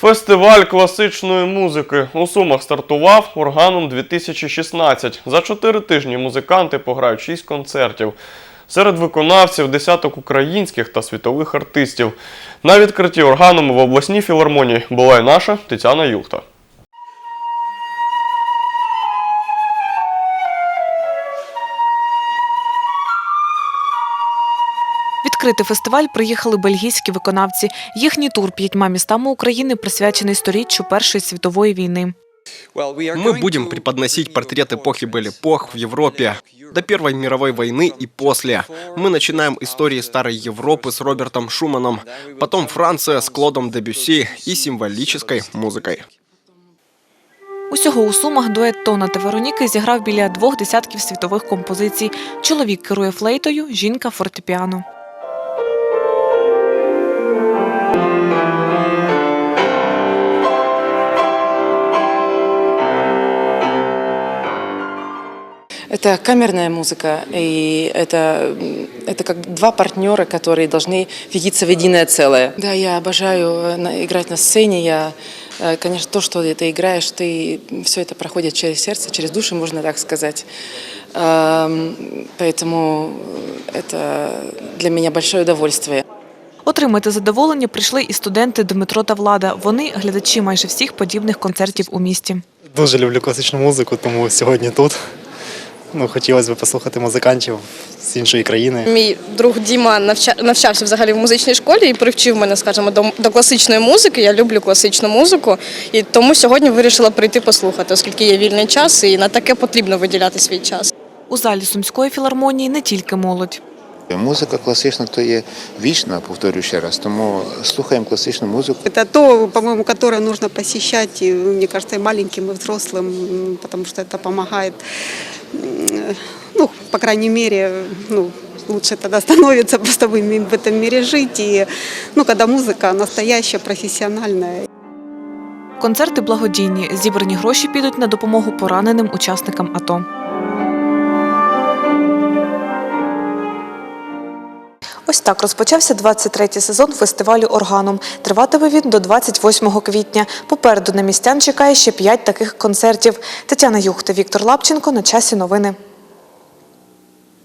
Фестиваль класичної музики у Сумах стартував органом 2016. За чотири тижні музиканти пограють шість концертів. Серед виконавців десяток українських та світових артистів. На відкритті органом в обласній філармонії була й наша Тетяна Юхта. Відкрити фестиваль приїхали бельгійські виконавці. Їхній тур п'ятьма містами України присвячений сторіччю Першої світової війни. Мы будем преподносить портрет эпохи Бель-эпох в Европе до Первой мировой войны и после. Мы начинаем истории старой Европы с Робертом Шуманом, потом Франция с Клодом Дебюсси и символической музыкой. Усього у Сумах дует Тона та Вероніки зіграв біля двох десятків світових композицій. Чоловік керує флейтою, жінка фортепіано. Это камерная музыка, и это, м, это как два партнера, которые должны видеться в единое целое. Да, я обожаю э, на- играть на сцене. Я, э, конечно, то, что ты играешь, ты все это проходит через сердце, через душу, можно так сказать. Эм, Поэтому это для меня большое удовольствие. Отримати задоволення прийшли і студенти Дмитро та Влада. Вони глядачі майже всіх подібних концертів у місті. Дуже люблю класичну музику, тому сьогодні тут. Ну, хотілося б послухати музикантів з іншої країни. Мій друг Діма навча- навчався взагалі в музичній школі і привчив мене, скажімо, до, до класичної музики. Я люблю класичну музику, і тому сьогодні вирішила прийти послухати, оскільки є вільний час, і на таке потрібно виділяти свій час. У залі Сумської філармонії не тільки молодь. Музика класична то є вічна, повторюю ще раз. Тому слухаємо класичну музику. Это то, по-моему, которое нужно посещать, и, мне кажется, и маленьким, и взрослым, м, потому что это помогает, м, ну, по крайней мере, ну, лучше тогда становится просто в им- в этом мире жить. И, ну, когда музыка настоящая, профессиональная. Концерти благодійні. Зібрані гроші підуть на допомогу пораненим учасникам АТО. Ось так розпочався 23-й сезон фестивалю Органом. Триватиме він до 28 квітня. Попереду на містян чекає ще п'ять таких концертів. Тетяна Юхта, Віктор Лапченко. На часі новини.